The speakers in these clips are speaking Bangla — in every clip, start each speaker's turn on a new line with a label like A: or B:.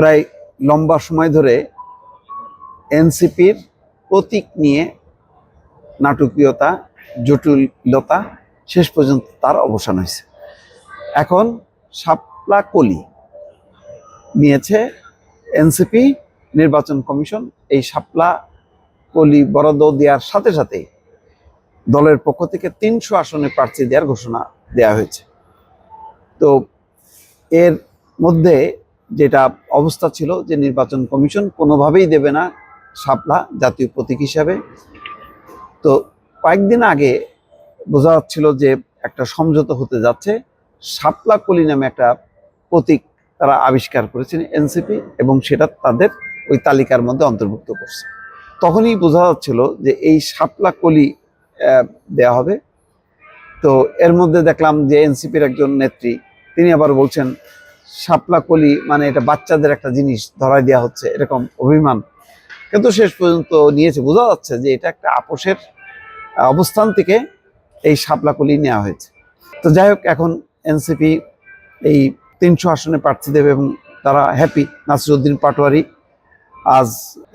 A: প্রায় লম্বা সময় ধরে এনসিপির প্রতীক নিয়ে নাটকীয়তা, জটিলতা শেষ পর্যন্ত তার অবসান হয়েছে। এখন শাপলা কলি নিয়েছে এনসিপি নির্বাচন কমিশন। এই সাপলা কলি বরাদ্দ দেওয়ার সাথে সাথে দলের পক্ষ থেকে তিনশো আসনে প্রার্থী দেওয়ার ঘোষণা দেওয়া হয়েছে। তো এর মধ্যে যেটা অবস্থা ছিল যে নির্বাচন কমিশন কোনোভাবেই দেবে না শাপলা জাতীয় প্রতীক হিসাবে। তো কয়েকদিন আগে বোঝা যাচ্ছিল যে একটা সমঝোতা হতে যাচ্ছে। শাপলা কলি নামে একটা প্রতীক তারা আবিষ্কার করেছেন এনসিপি এবং সেটা তাদের ওই তালিকার মধ্যে অন্তর্ভুক্ত করছে। তখনই বোঝা যাচ্ছিল যে এই শাপলা কলি দেয়া হবে। তো এর মধ্যে দেখলাম যে এনসিপির একজন নেত্রী, তিনি আবার বলছেন শাপলা কলি মানে এটা বাচ্চাদের একটা জিনিস ধরাই দেওয়া হচ্ছে, এরকম অভিমান। কিন্তু শেষ পর্যন্ত নিয়েছে। বোঝা যাচ্ছে যে এটা একটা আপোষের অবস্থান থেকে এই শাপলা কলি নেওয়া হয়েছে। তো যাই হোক, এখন এনসিপি এই তিনশো আসনে প্রার্থী দেবে এবং তারা হ্যাপি নাসিরুদ্দিন পাটোয়ারি আজ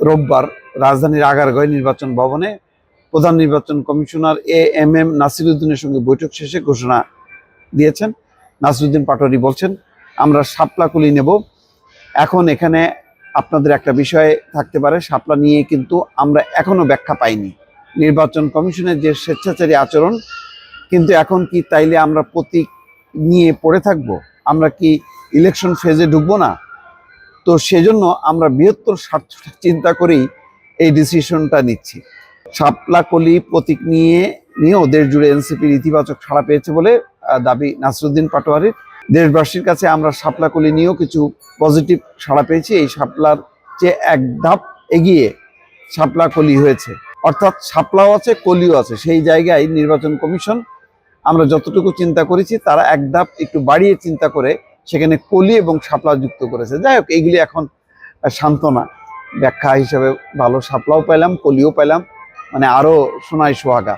A: রোববার রাজধানীর আগারগাঁও নির্বাচন ভবনে প্রধান নির্বাচন কমিশনার এ এম এম নাসিরুদ্দিনের সঙ্গে বৈঠক শেষে ঘোষণা দিয়েছেন। নাসিরুদ্দিন পাটোয়ারি বলছেন আমরা শাপলা কুলি নেব। এখন এখানে আপনাদের একটা বিষয় থাকতে পারে, শাপলা নিয়ে কিন্তু আমরা এখনও ব্যাখ্যা পাইনি। নির্বাচন কমিশনের যে স্বেচ্ছাচারী আচরণ, কিন্তু এখন কি তাইলে আমরা প্রতীক নিয়ে পড়ে থাকব? আমরা কি ইলেকশন ফেজে ঢুকবো না? তো সেজন্য আমরা বৃহত্তর স্বার্থ চিন্তা করেই এই ডিসিশনটা নিচ্ছি। শাপলা কলি প্রতীক নিয়ে নিয়েও দেশ জুড়ে এনসিপির ইতিবাচক সাড়া পেয়েছে বলে দাবি নাসরুদ্দিন পাটোয়ারির। দেশবাসীর কাছে আমরা শাপলা কলি নিয়েও কিছু পজিটিভ সাড়া পেয়েছি। এই শাপলার যে এক ধাপ এগিয়ে শাপলা কলি হয়েছে, অর্থাৎ শাপলাও আছে, কলিও আছে, সেই জায়গায় নির্বাচন কমিশন আমরা যতটুকু চিন্তা করেছি, তারা এক ধাপ একটু বাড়িয়ে চিন্তা করে সেখানে কলি এবং শাপলা যুক্ত করেছে। যাই হোক, এইগুলি এখন সান্ত্বনা। ব্যাখ্যা হিসেবে ভালো শাপলাও পেলাম, কলিও পেলাম মানে আরও সোনায় সোহাগা।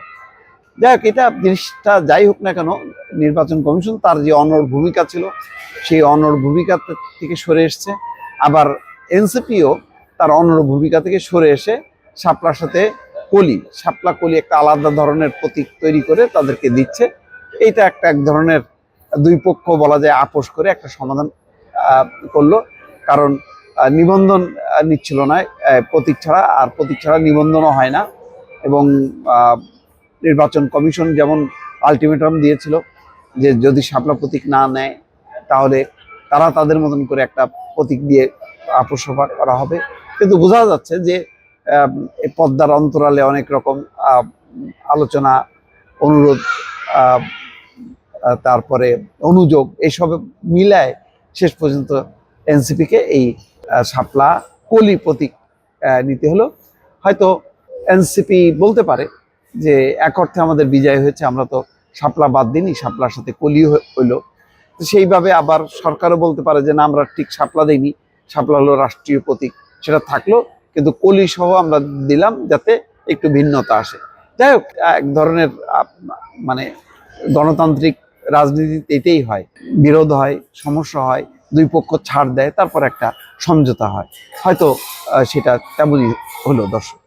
A: যাই হোক, এটা জিনিসটা যাই হোক না কেন নির্বাচন কমিশন, তার যে অনর ভূমিকা ছিল, সেই অনর ভূমিকা থেকে সরে এসছে। আবার এনসিপিও তার অনর ভূমিকা থেকে সরে এসে শাপলার সাথে কলি, শাপলা কলি একটা আলাদা ধরনের প্রতীক তৈরি করে তাদেরকে দিচ্ছে। এইটা একটা এক ধরনের দুই পক্ষ বলা যায় আপোষ করে একটা সমাধান করল। কারণ নিবন্ধন নিচ্ছিল না প্রতীক ছাড়া, আর প্রতীক ছাড়া নিবন্ধনও হয় না। এবং নির্বাচন কমিশন যেমন আলটিমেটাম দিয়েছিল যে যদি শাপলা প্রতীক না নেয়, তাহলে তারা তাদের মতন করে একটা প্রতীক দিয়ে আপোষ করা হবে। কিন্তু বোঝা যাচ্ছে যে পদ্মার অন্তরালে অনেক রকম আলোচনা, অনুরোধ তারপরে অনুযোগ এইসব মিলায় শেষ পর্যন্ত এনসিপিকে এই শাপলা কলি প্রতীক নিতে হলো। হয়তো এনসিপি বলতে পারে যে, এক অর্থে আমাদের বিজয় হয়েছে, আমরা তো শাপলা বাদ দিনই শাপলার সাথে কলি হইল। তো সেইভাবে আবার সরকারও বলতে পারে যে, না, আমরা ঠিক শাপলা দিইনি, শাপলা হলো রাষ্ট্রীয় প্রতীক। সেটা থাকল, কিন্তু কলি সহ আমরা দিলাম যাতে একটু ভিন্নতা আসে। যাই হোক, এক ধরনের মানে গণতান্ত্রিক রাজনীতিতে এটাই হয়। বিরোধ হয়, সমস্যা হয়, দুই পক্ষ ছাড় দেয়, তারপর একটা সমঝোতা হয়। হয়তো সেটা তেমনই হলো, দর্শক।